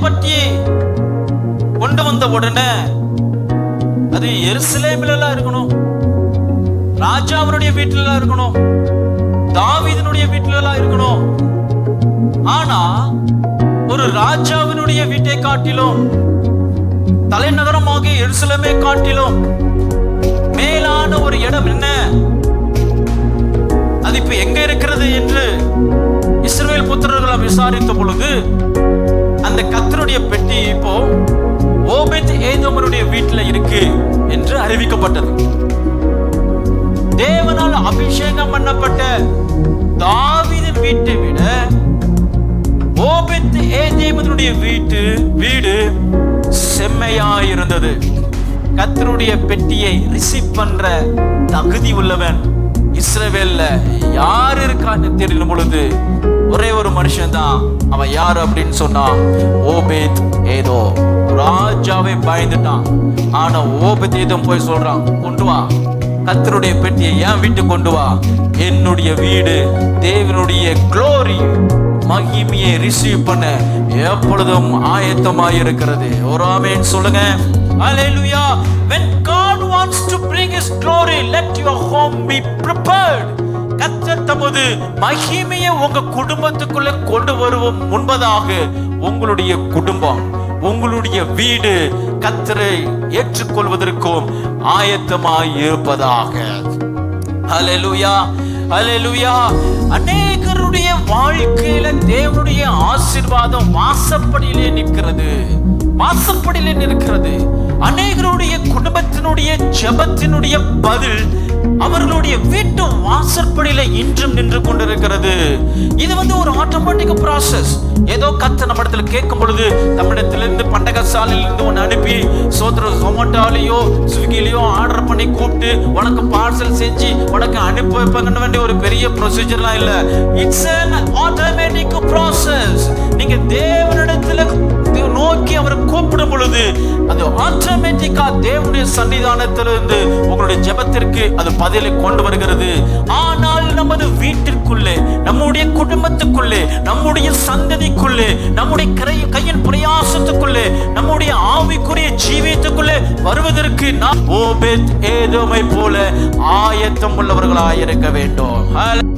பற்றி கொண்டு வந்த உடனே அது எருசலேமிலெல்லாம் இருக்கணும். ராஜாவினுடைய வீட்டுல இருக்கணும். தாவீதினுடைய வீட்டுல இருக்கணும். ஆனா ஒரு ராஜாவினுடைய வீட்டை காட்டிலும் தலைநகரமாக எருசலமே காட்டிலும் மேலான ஒரு இடம் என்ன? அது இப்ப எங்க இருக்கிறது என்று இஸ்ரேல் புத்திரர்கள் விசாரித்த பொழுது சிங்கமனுடைய வீட்டில் இருக்கு என்று அறிவிக்கப்பட்டது. தேவனால் அபிஷேகம் பண்ணப்பட்ட தாவீதின் வீட்டை விட ஓபெத் ஏதேமனுடைய வீட்டு வீடு செம்மையா இருந்தது. கத்தருடைய பெட்டியை ரிசீவ் பண்ற தகுதி உள்ளவன் இஸ்ரவேல்ல யார் இருக்கான்னு தெரியும் பொழுது ஒரே ஒரு மனுஷன் தான் அவன் யார் அப்படின்னு சொன்னா ஓபேத் ஏதோ. ராஜாவே பயந்துட்டான். ஆனா ஓபேத் ஏதோ போய் சொல்றான் கொண்டு வா. கத்தருடைய பெட்டியை ஏன் விட்டு கொண்டு வா. என்னுடைய வீடு தேவனுடைய க்ளோரி மகிமையை ரிசீவ் பண்ண எப்பொழுதும் ஆயத்தமாய் இருக்கிறது. ஒரு ஆமென் சொல்லுங்க. Hallelujah. When God wants to bring his glory let your home be prepared. கர்த்தர் தமது மகிமையை உங்க குடும்பத்துக்குள்ள கொண்டு வருவோம் முன்பதாக உங்களுடைய குடும்பம் உங்களுடைய வீடு கத்தரை ஏற்றுக்கொள்வதற்கும் ஆயத்தமாய் இருப்பதாக ஹalleluya ஹalleluya அநேகருடைய வாழ்க்கையில தேவனுடைய ஆசீர்வாதம் வாசப்படியிலே நிற்கிறது வாசப்படியிலே நிற்கிறது. அநேகருடைய குடும்பத்தினுடைய ஜெபத்தினுடைய பதில் அவர்களுடைய வீட்டு வாசற்படியில இன்றும் நின்று கொண்டிருக்கிறது. இது வந்து ஒரு ஆட்டோமேட்டிக் ப்ராசஸ் ஏதோ கத்த நம்ம இடத்துல கேட்கும் பொழுது நம்மிடத்திலிருந்து பண்டக சாலையிலிருந்து ஒன்று அனுப்பி சோதர ஜொமேட்டோலையோ ஸ்விக்கிலையோ ஆர்டர் பண்ணி கூப்பிட்டு உனக்கு பார்சல் செஞ்சு உனக்கு அனுப்பி வைப்பாங்கன்னு வேண்டிய ஒரு பெரிய ப்ரொசீஜர்லாம் இல்லை. இட்ஸ் அன் ஆட்டோமேட்டிக் ப்ராசஸ் நீங்க தேவனிடத்துல நோக்கி அவரை கூப்பிடும் பொழுது அது ஆட்டோமேட்டிக்கா தேவனுடைய சன்னிதானத்திலிருந்து உங்களுடைய ஜெபத்திற்கு அது பதிலை கொண்டு வருகிறது. ஆனால் நமது வீட்டிற்குள்ளே நம்முடைய குடும்பத்துக்குள்ளே நம்முடைய சந்ததிக்குள்ளே நம்முடைய கரை கையின் பிரயாசத்துக்குள்ளே நம்முடைய ஆவிக்குரிய ஜீவியத்துக்குள்ளே வருவதற்கு நாம் ஓபேத் ஏதோமை போல ஆயத்தம் உள்ளவர்களாய் இருக்க வேண்டும்.